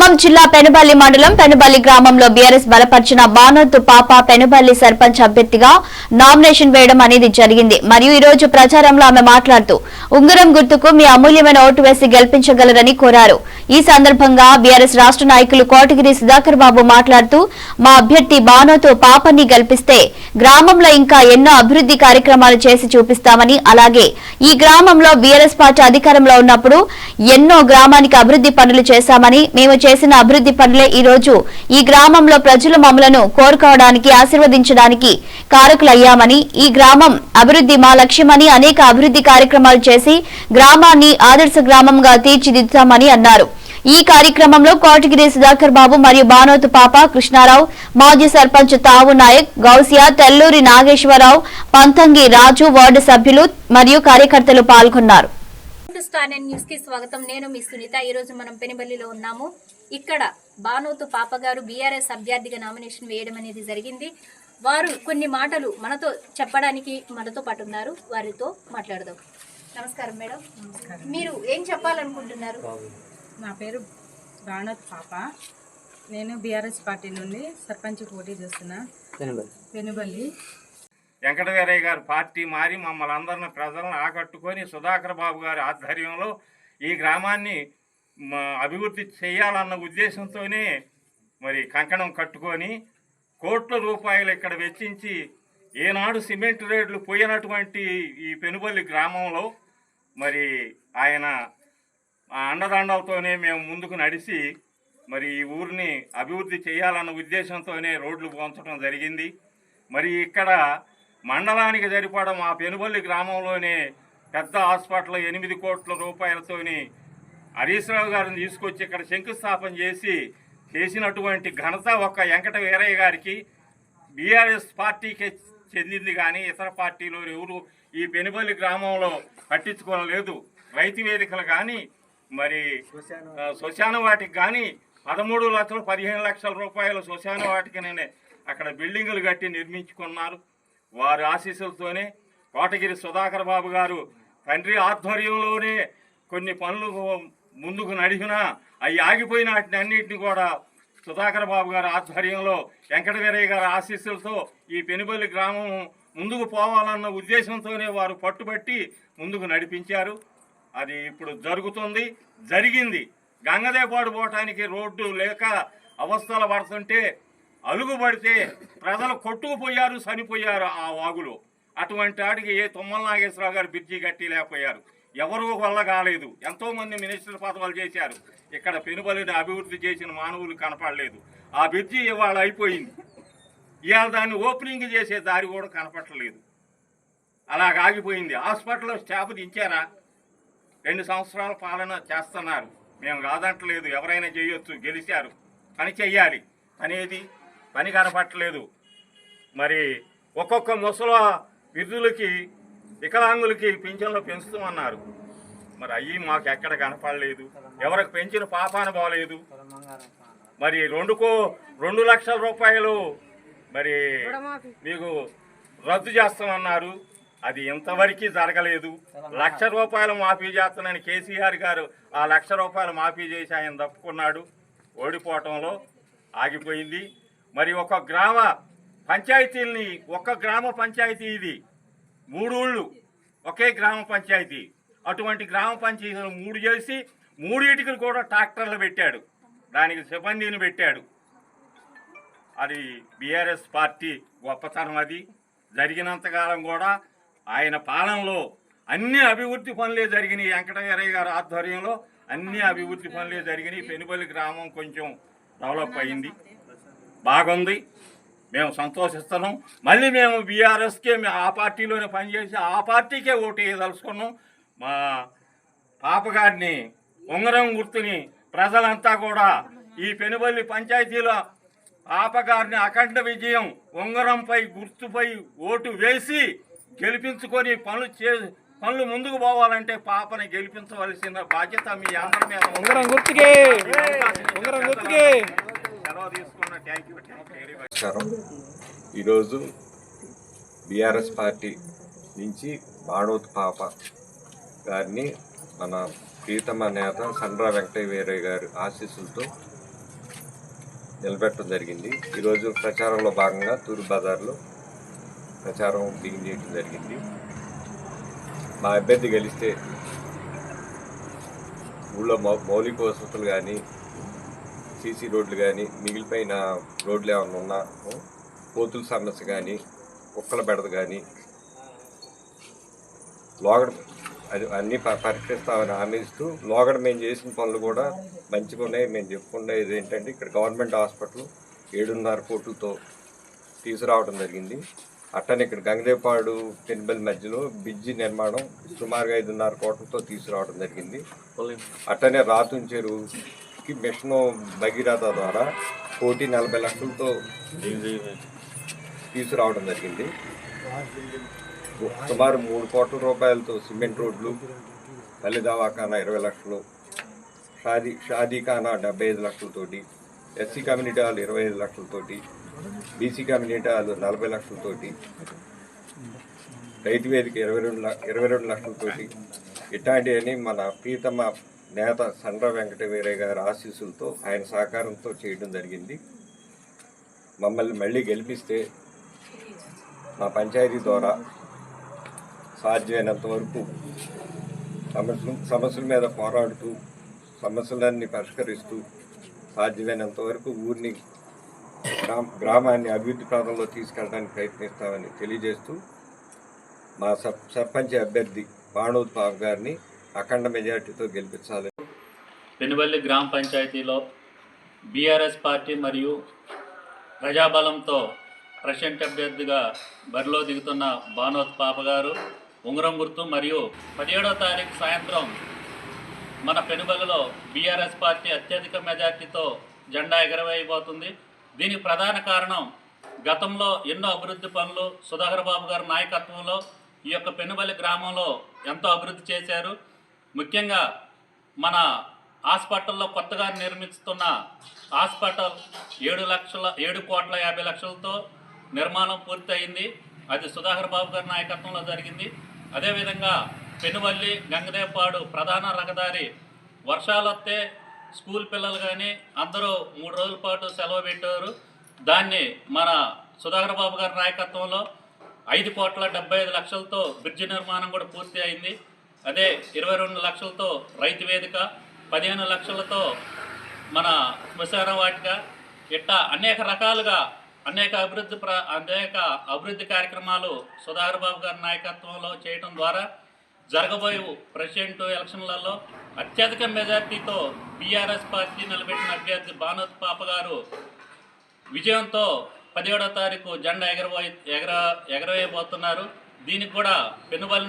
ఖమ్మం జిల్లా పెనుబల్లి మండలం పెనుబల్లి గ్రామంలో బీఆర్ఎస్ బలపరిచిన బానోతు పాప పెనుబల్లి సర్పంచ్ అభ్యర్థిగా నామినేషన్ వేయడం అనేది జరిగింది. మరియు ఈ రోజు ప్రచారంలో ఆమె మాట్లాడుతూ ఉంగరం గుర్తుకు మీ అమూల్యమైన ఓటు వేసి గెలిపించగలరని కోరారు. ఈ సందర్భంగా బీఆర్ఎస్ రాష్ట్ర నాయకులు కోటగిరి సుధాకర్ బాబు మాట్లాడుతూ మా అభ్యర్థి బానోతు పాపని గెలిపిస్తే గ్రామంలో ఇంకా ఎన్నో అభివృద్ధి కార్యక్రమాలు చేసి చూపిస్తామని అలాగే ఈ గ్రామంలో బీఆర్ఎస్ పార్టీ అధికారంలో ఉన్నప్పుడు ఎన్నో గ్రామానికి అభివృద్ధి పనులు చేశామని మేము చేసిన అభివృద్ధి పనులే ఈ రోజు. ఈ గ్రామంలో ప్రజలు మమ్మలను కోరుకోవడానికి ఆశీర్వదించడానికి కారకులయ్యామని ఈ గ్రామం అభివృద్ధి మా లక్ష్యమని అనేక అభివృద్ధి కార్యక్రమాలు చేసి గ్రామాన్ని ఆదర్శ గ్రామంగా తీర్చిదిద్దుతామని అన్నారు. ఈ కార్యక్రమంలో కోటగిరి సుధాకర్ బాబు మరియు బానోతు పాప కృష్ణారావు మాజీ సర్పంచ్ తావు నాయక్ గౌసియా తెల్లూరి నాగేశ్వరరావు పంతంగి రాజు వార్డు సభ్యులు మరియు కార్యకర్తలు పాల్గొన్నారు. స్టార్ న్యూస్కి స్వాగతం. నేను మీ సునీత. ఈ రోజు మనం పెనుబల్లిలో ఉన్నాము. ఇక్కడ బానోతు పాప గారు బీఆర్ఎస్ అభ్యర్థిగా నామినేషన్ వేయడం అనేది జరిగింది. వారు కొన్ని మాటలు మనతో చెప్పడానికి మనతో పాటు ఉన్నారు. వారితో మాట్లాడదాం. నమస్కారం మేడం. మీరు ఏం చెప్పాలనుకుంటున్నారు? నా పేరు బాణత్ పాప. నేను బీఆర్ఎస్ పార్టీ నుండి సర్పంచ్ పోటీ చేస్తున్నా. వెనుబల్లి వెంకటవీరయ్య గారి పార్టీ మారి మమ్మల్ని అందరిని ప్రజలను ఆకట్టుకొని సుధాకర్ బాబు గారి ఆధ్వర్యంలో ఈ గ్రామాన్ని అభివృద్ధి చేయాలన్న ఉద్దేశంతోనే మరి కంకణం కట్టుకొని కోట్ల రూపాయలు ఇక్కడ వెచ్చించి ఏనాడు సిమెంట్ రేట్లు పోయినటువంటి ఈ పెనుబల్లి గ్రామంలో మరి ఆయన ఆ అండదండలతోనే మేము ముందుకు నడిచి మరి ఈ ఊరిని అభివృద్ధి చేయాలన్న ఉద్దేశంతోనే రోడ్లు పోంచడం జరిగింది. మరి ఇక్కడ మండలానికి సరిపడ మా పెనుబల్లి గ్రామంలోనే పెద్ద హాస్పిటల్ ఎనిమిది కోట్ల రూపాయలతోని హరీష్ రావు గారిని తీసుకొచ్చి ఇక్కడ శంకుస్థాపన చేసి చేసినటువంటి ఘనత ఒక్క వెంకట వీరయ్య గారికి. బీఆర్ఎస్ పార్టీకి చెందింది కానీ ఇతర పార్టీలో ఎవరు ఈ పెనుబల్లి గ్రామంలో పట్టించుకోలేదు. రైతు వేదికలు కానీ మరి ఆ, శ్మశాన వాటికి కానీ పదమూడు లక్షలు పదిహేను లక్షల రూపాయల శ్మశాన వాటికి నేనే అక్కడ బిల్డింగులు కట్టి నిర్మించుకున్నారు. వారి ఆశీస్సులతోనే కోటగిరి సుధాకర్ బాబు గారు తండ్రి ఆధ్వర్యంలోనే కొన్ని పనులు ముందుకు నడిచినా అవి ఆగిపోయిన వాటిని అన్నింటినీ కూడా సుధాకర్ బాబు గారి ఆధ్వర్యంలో వెంకటవీరయ్య గారి ఆశీస్సులతో ఈ పెనుబల్లి గ్రామం ముందుకు పోవాలన్న ఉద్దేశంతోనే వారు పట్టుబట్టి ముందుకు నడిపించారు. అది ఇప్పుడు జరుగుతుంది జరిగింది. గంగదేపాడు పోవటానికి రోడ్డు లేక అవస్థలు పడుతుంటే అలుగుబడితే ప్రజలు కొట్టుకుపోయారు చనిపోయారు ఆ వాగులో. అటువంటి ఆడికి ఏ తుమ్మల నాగేశ్వరరావు గారు బ్రిడ్జి కట్టి లేకపోయారు. ఎవరు వల్ల కాలేదు. ఎంతోమంది మినిస్టర్ పదవులు చేశారు. ఇక్కడ పెనుబలిని అభివృద్ధి చేసిన మానవులు కనపడలేదు. ఆ బ్రిడ్జి ఇవాళ అయిపోయింది. ఇవాళ దాన్ని ఓపెనింగ్ చేసే దారి కూడా కనపడలేదు. అలాగ ఆగిపోయింది. హాస్పిటల్లో స్టాఫ్ దించారా? రెండు సంవత్సరాల పాలన చేస్తున్నారు. మేము కాదంటలేదు. ఎవరైనా చేయొచ్చు. గెలిచారు. పని చెయ్యాలి. అనేది పని కనపట్టలేదు మరి ఒక్కొక్క ముసల విధులకి వికలాంగులకి పింఛన్లు పెంచుతామన్నారు. మరి అయ్యి మాకు ఎక్కడ కనపడలేదు. ఎవరికి పెంచిన పాపాన బాగలేదు మరి రెండుకో రెండు లక్షల రూపాయలు మరి మీకు రద్దు చేస్తామన్నారు. అది ఇంతవరకు జరగలేదు. లక్ష రూపాయలు మాఫీ చేస్తానని కేసీఆర్ గారు ఆ లక్ష రూపాయలు మాఫీ చేసి ఆయన తప్పుకున్నాడు. ఓడిపోవటంలో ఆగిపోయింది. మరి ఒక గ్రామ పంచాయతీల్ని ఒక గ్రామ పంచాయతీ ఇది. మూడు ఊళ్ళు ఒకే గ్రామ పంచాయతీ. అటువంటి గ్రామ పంచాయతీలు మూడు చేసి మూడింటికి కూడా ట్రాక్టర్లు పెట్టాడు. దానికి సిబ్బందిని పెట్టాడు. అది బీఆర్ఎస్ పార్టీ గొప్పతనం అది. జరిగినంతకాలం కూడా ఆయన పాలనలో అన్ని అభివృద్ధి పనులే జరిగినాయి. వెంకటవీరయ్య గారి ఆధ్వర్యంలో అన్ని అభివృద్ధి పనులే జరిగినాయి. పెనుబల్లి గ్రామం కొంచెం డెవలప్ అయింది. బాగుంది. మేము సంతోషిస్తున్నాం. మళ్ళీ మేము బీఆర్ఎస్కే ఆ పార్టీలోనే పనిచేసి ఆ పార్టీకే ఓటు వేయదలుచుకున్నాం. మా పాపగారిని ఉంగరం గుర్తుని ప్రజలంతా కూడా ఈ పెనుబల్లి పంచాయతీలో పాపగారిని అఖండ విజయం ఉంగరంపై గుర్తుపై ఓటు వేసి గెలిపించుకొని పనులు చే పనులు ముందుకు పోవాలంటే పాపని గెలిపించవలసిన బాధ్యత మీ అందరి మీద. ఉంగరం గుర్తుకే! ఉంగరం గుర్తుకే! నమస్కారం. ఈరోజు బీఆర్ఎస్ పార్టీ నుంచి బాణోత్ పాప గారిని మన ప్రీతమ నేత సండ్ర వెంకటయ్య వీరయ్య గారి ఆశీస్సులతో నిలబెట్టడం జరిగింది. ఈరోజు ప్రచారంలో భాగంగా తూర్పు బజార్లో ప్రచారం బిగిన్ చేయడం జరిగింది. మా అభ్యర్థి గెలిస్తే ఊళ్ళో మౌలిక వసతులు కానీ సీసీ రోడ్లు కానీ మిగిలిపోయిన రోడ్లు ఏమైనా ఉన్నా కోతుల సమస్య కానీ కుక్కల బెడద కానీ లోగడ అది అన్నీ పరిష్కరిస్తామని హామీ ఇస్తూ లోగడ మేము చేసిన పనులు కూడా మంచిగా ఉన్నాయి. మేము చెప్పుకునేది ఏంటంటే ఇక్కడ గవర్నమెంట్ హాస్పిటల్ ఏడున్నర కోట్లతో తీసుకురావడం జరిగింది. అట్టనే ఇక్కడ గంగదేపాడు పెన్బెల్ మధ్యలో బ్రిడ్జి నిర్మాణం సుమారుగా ఐదున్నర కోట్లతో తీసుకురావడం జరిగింది. అట్టనే రాతుం చెరువుకి మిషన్ భగీరథ ద్వారా కోటి నలభై లక్షలతో తీసుకురావడం జరిగింది. సుమారు మూడు కోట్ల రూపాయలతో సిమెంట్ రోడ్లు తల్లి దవాఖానా ఇరవై లక్షలు షాదీ షాదీఖానా డెబ్బై ఐదు లక్షలతోటి ఎస్సీ కమ్యూనిటీ వాళ్ళు ఇరవై ఐదు లక్షలతోటి బీసీ కమ్యూనిటీ వాళ్ళు నలభై లక్షలతోటి రైతు వేదిక ఇరవై రెండు ఇరవై రెండు లక్షలతోటి ఇట్లాంటివన్నీ మన ప్రీతమ నేత సండ్ర వెంకట వీరయ్య గారి ఆశీస్సులతో ఆయన సహకారంతో చేయడం జరిగింది. మమ్మల్ని మళ్ళీ గెలిపిస్తే మా పంచాయతీ ద్వారా సాధ్యమైనంత వరకు సమస్యలు సమస్యల మీద పోరాడుతూ సమస్యలన్నీ పరిష్కరిస్తూ సాధ్యమైనంత వరకు ఊరిని గ్రామ గ్రామాన్ని అభివృద్ధి ప్రాంతంలో తీసుకెళ్ళడానికి ప్రయత్నిస్తామని తెలియజేస్తూ మా సర్పంచ్ అభ్యర్థి బాణోత్ బాబు గారిని అఖండ మెజార్టీతో గెలిపించాలి. పెనుబల్లి గ్రామ పంచాయతీలో బీఆర్ఎస్ పార్టీ మరియు ప్రజాబలంతో ప్రెసిడెంట్ అభ్యర్థిగా బరిలో దిగుతున్న భానోత్ పాప గారు ఉంగరం గుర్తు మరియు పదిహేడో తారీఖు సాయంత్రం మన పెనుబలిలో బీఆర్ఎస్ పార్టీ అత్యధిక మెజార్టీతో జెండా ఎగరవేయబోతుంది. దీనికి ప్రధాన కారణం గతంలో ఎన్నో అభివృద్ధి పనులు సుధాకర్ బాబు గారి నాయకత్వంలో ఈ యొక్క పెనుబలి గ్రామంలో ఎంతో అభివృద్ధి చేశారు. ముఖ్యంగా మన హాస్పిటల్లో కొత్తగా నిర్మిస్తున్న హాస్పిటల్ ఏడు లక్షల ఏడు కోట్ల యాభై లక్షలతో నిర్మాణం పూర్తయింది. అది సుధాకర్ బాబు గారి నాయకత్వంలో జరిగింది. అదేవిధంగా పెనువల్లి గంగదేపాడు ప్రధాన రహదారి వర్షాలు వస్తే స్కూల్ పిల్లలు కానీ అందరూ మూడు రోజుల పాటు సెలవు పెట్టారు. దాన్ని మన సుధాకర్ బాబు గారి నాయకత్వంలో ఐదు కోట్ల డెబ్బై ఐదు లక్షలతో బ్రిడ్జి నిర్మాణం కూడా పూర్తి అయింది. అదే ఇరవై రెండు లక్షలతో రైతు వేదిక పదిహేను లక్షలతో మన శ్మశాన వాటిక ఇట్లా అనేక రకాలుగా అనేక అభివృద్ధి ప్ర అనేక అభివృద్ధి కార్యక్రమాలు సుధాకర్ బాబు గారి నాయకత్వంలో చేయడం ద్వారా జరగబోయే ప్రెసిడెంట్ ఎలక్షన్లలో అత్యధిక మెజార్టీతో బీఆర్ఎస్ పార్టీ నిలబెట్టిన అభ్యర్థి భానోత్ పాప గారు విజయంతో పదిహేడో తారీఖు జెండా ఎగరబోయి ఎగర ఎగరవేయబోతున్నారు. దీనికి కూడా పెనుబలి